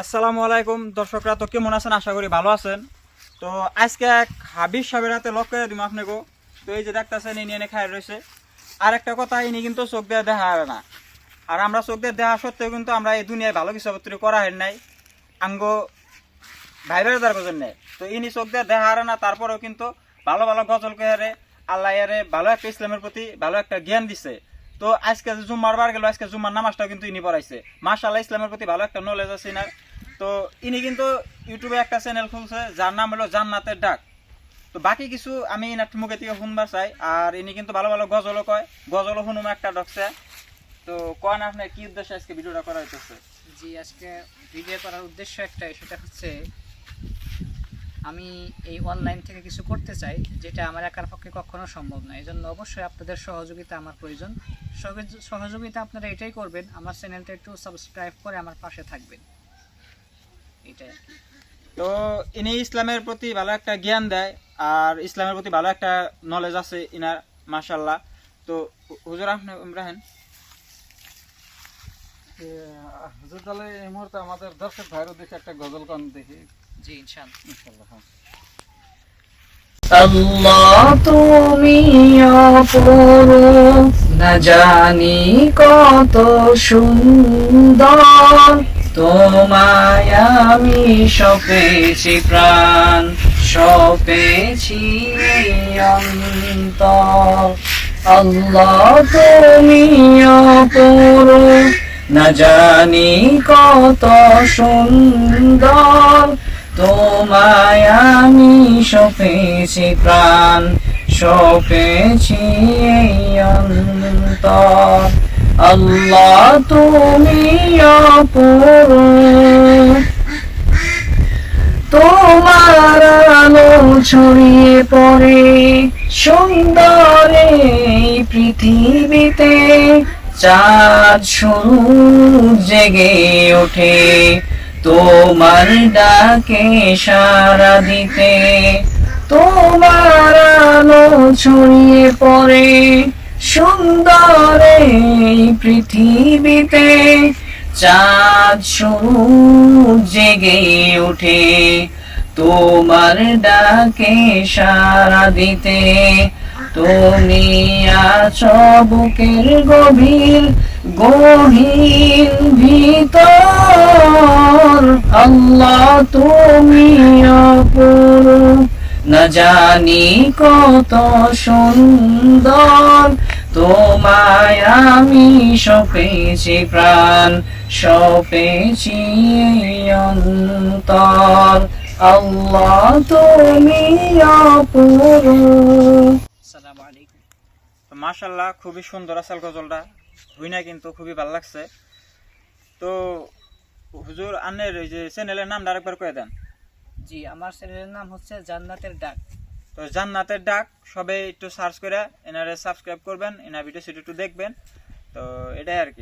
আসসালামু আলাইকুম। দর্শকরা, তো কেমন আছেন? আশা করি ভালো আছেন। তো আজকে এক হাবিজ সাহেবের হাতে লক করে দিব আপনাকে। তো এই যে দেখতেছেন, ইনি এনে খাই রয়েছে। আর একটা কথা, ইনি কিন্তু চোখ দিয়ে দেখা হয় না। আর আমরা চোখ দিয়ে দেখা সত্ত্বেও কিন্তু আমরা এই দুনিয়ায় ভালো কিছু পত্র করা হয় নাই। আঙ্গ দ্বার বোঝেন নাই তো ইনি চোখ দিয়ে দেখা হারে না, তারপরেও কিন্তু ভালো ভালো গজল কেহারে আল্লাহ এরে ভালো একটা ইসলামের প্রতি ভালো একটা জ্ঞান দিছে। তো আজকে জুম্মার বার গেল, আজকে জুম্মার নামাজটাও কিন্তু ইনি পড়াইছে। মাশাআল্লাহ, ইসলামের প্রতি ভালো একটা নলেজ আছে ইনার। তো ইনি কিন্তু ইউটিউবে একটা চ্যানেল খুলছে, যার নাম হলো জান্নাতের ডাক। তো বাকি কিছু আমি ইনার মুখে থেকে শুনবার চাই, আর ইনি কিন্তু ভালো ভালো গজলও কয়। গজলও শুনুম একটা ডকছে তো কন আপনার কি উদ্দেশ্যে আজকে ভিডিওটা করা হইতেছে? জি, আজকে ভিডিও করার উদ্দেশ্য একটাই, সেটা হচ্ছে আমি এই অনলাইন থেকে কিছু করতে চাই যেটা আমার একার পক্ষে কখনো সম্ভব নয় এই জন্য অবশ্যই আপনাদের সহযোগিতা আমার প্রয়োজন। সহযোগিতা আপনারা এটাই করবেন আমার চ্যানেলটা একটু সাবস্ক্রাইব করে আমার পাশে থাকবেন। এটাই তো ইনি ইসলামের প্রতি ভালো একটা জ্ঞান দেয় আর ইসলামের প্রতি ভালো একটা নলেজ আছে ইনার মাশাল্লাহ তো হুজুর আপনি রাহেন হুজুর তাহলে এই মুহূর্তে আমাদের দর্শক ভাইরও দেখে একটা গজল গান দেখি। জি হ্যাঁ। আল্লাহ তুমি না জানি কত সুন্দর। তোমায় আমি সপেছি প্রাণ, সপেছি অন্তর। আল্লাহ তুমি অপরূপ না জানি কত সুন্দর। তোমায় আমি সপেছি প্রাণ, সপেছি এই অন্তর। আল্লাহ তুমি তোমার আলো ছড়িয়ে পড়ে সুন্দরে পৃথিবীতে, চাঁদ শুরু জেগে ওঠে। তোমার ডাকে সারা দিতে, তোমার আলো ছড়িয়ে পড়ে, সুন্দরে এই পৃথিবীতে চাঁদ জেগে ওঠে, তোমার ডাকে সারা দিতে, তুমি আছো বুকের গভীর, গহীন ভিতর। আল্লাহ তুমি অপরূপ না জানি কত সুন্দর। তোমায় আমি সপেছি প্রাণ সপেছি অন্তর। আল্লাহ তুমি আসসালামু মাশাল্লাহ খুবই সুন্দর আসাল গজলটা। হুই না কিন্তু খুবই ভালো লাগছে। তো হুজুর আনের ওই যে চ্যানেলের নাম আরেকবার কয়ে দেন। জি আমার চ্যানেলের নাম হচ্ছে জান্নাতের ডাক। তো জান্নাতের ডাক সবাই একটু সার্চ করে এনারে সাবস্ক্রাইব করবেন এনার ভিডিও সেটা একটু দেখবেন। তো এটাই আর কি।